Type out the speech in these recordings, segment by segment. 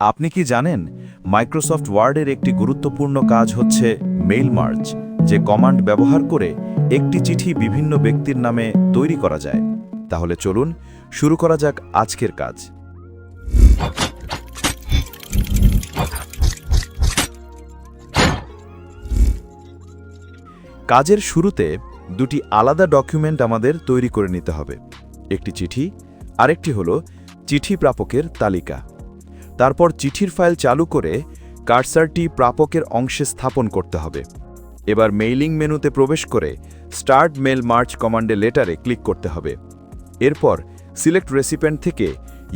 আপনি কি জানেন মাইক্রোসফট ওয়ার্ডের একটি গুরুত্বপূর্ণ কাজ হচ্ছে মেইল মার্চ যে কমান্ড ব্যবহার করে একটি চিঠি বিভিন্ন ব্যক্তির নামে তৈরি করা যায়। তাহলে চলুন শুরু করা যাক আজকের কাজ। কাজের শুরুতে দুটি আলাদা ডকুমেন্ট আমাদের তৈরি করে নিতে হবে, একটি চিঠি, আরেকটি হল চিঠি প্রাপকের তালিকা। তারপর চিঠির ফাইল চালু করে কার্সারটি প্রাপকের অংশে স্থাপন করতে হবে। এবার মেইলিং মেনুতে প্রবেশ করে স্টার্ট মেল মার্চ কমান্ডে লেটারে ক্লিক করতে হবে। এরপর সিলেক্ট রেসিপেন্ট থেকে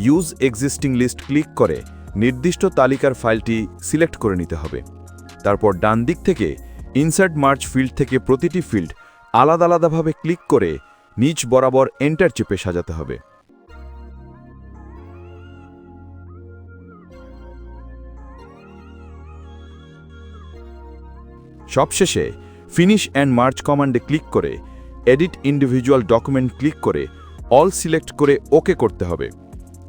ইউজ এক্সিস্টিং লিস্ট ক্লিক করে নির্দিষ্ট তালিকার ফাইলটি সিলেক্ট করে নিতে হবে। তারপর ডান দিক থেকে ইনসার্ট মার্চ ফিল্ড থেকে প্রতিটি ফিল্ড আলাদা আলাদাভাবে ক্লিক করে নিচ বরাবর এন্টার চেপে সাজাতে হবে। সবশেষে ফিনিশ অ্যান্ড মার্চ কমান্ডে ক্লিক করে এডিট ইন্ডিভিজুয়াল ডকুমেন্ট ক্লিক করে অল সিলেক্ট করে ওকে করতে হবে।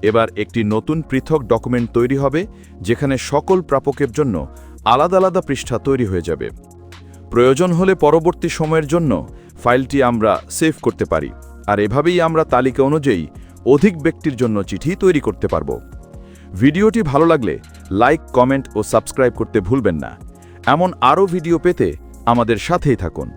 এবার একটি নতুন পৃথক ডকুমেন্ট তৈরি হবে, যেখানে সকল প্রাপকের জন্য আলাদা আলাদা পৃষ্ঠা তৈরি হয়ে যাবে। প্রয়োজন হলে পরবর্তী সময়ের জন্য ফাইলটি আমরা সেভ করতে পারি, আর এভাবেই আমরা তালিকা অনুযায়ী অধিক ব্যক্তির জন্য চিঠি তৈরি করতে পারব। ভিডিওটি ভালো লাগলে লাইক, কমেন্ট ও সাবস্ক্রাইব করতে ভুলবেন না। এমন আরও ভিডিও পেতে আমাদের সাথেই থাকুন।